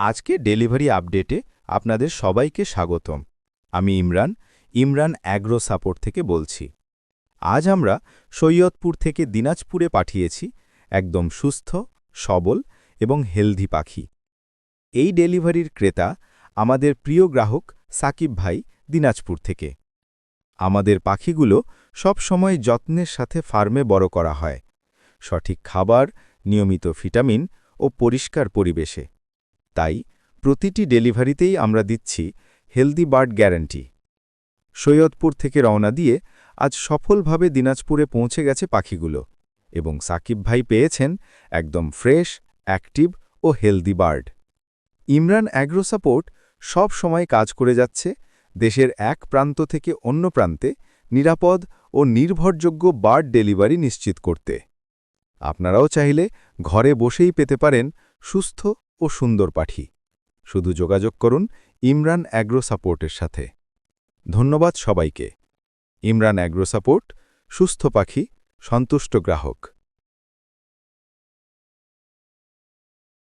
আজকে ডেলিভারি আপডেটে আপনাদের সবাইকে স্বাগতম। আমি ইমরান ইমরান অ্যাগ্রো সাপোর্ট থেকে বলছি। আজ আমরা সৈয়দপুর থেকে দিনাজপুরে পাঠিয়েছি একদম সুস্থ, সবল এবং হেলদি পাখি। এই ডেলিভারির ক্রেতা আমাদের প্রিয় গ্রাহক সাকিব ভাই দিনাজপুর থেকে। আমাদের পাখিগুলো সব সময় যত্নের সাথে ফার্মে বড় করা হয়। সঠিক খাবার, নিয়মিত ভিটামিন ও পরিষ্কার পরিবেশে। তাই প্রতিটি ডেলিভারিতেই আমরা দিচ্ছি হেলদি বার্ড গ্যারান্টি। সৈয়দপুর থেকে রওনা দিয়ে আজ সফলভাবে দিনাজপুরে পৌঁছে গেছে পাখিগুলো এবং সাকিব ভাই পেয়েছেন একদম ফ্রেশ, অ্যাক্টিভ ও healthy bird. Imran agro support সব সময় কাজ করে যাচ্ছে, দেশের এক প্রান্ত থেকে অন্য প্রান্তে নিরাপদ ও নির্ভরযোগ্য বার্ড ডেলিভারি নিশ্চিত করতে। আপনারাও চাইলে ঘরে বসেই পেতে পারেন সুস্থ ও সুন্দর পাঠি। শুধু যোগাযোগ করুন ইমরান অ্যাগ্রো সাপোর্টের সাথে। ধন্যবাদ সবাইকে। ইমরান অ্যাগ্রো সাপোর্ট সুস্থ পাখি, সন্তুষ্ট গ্রাহক।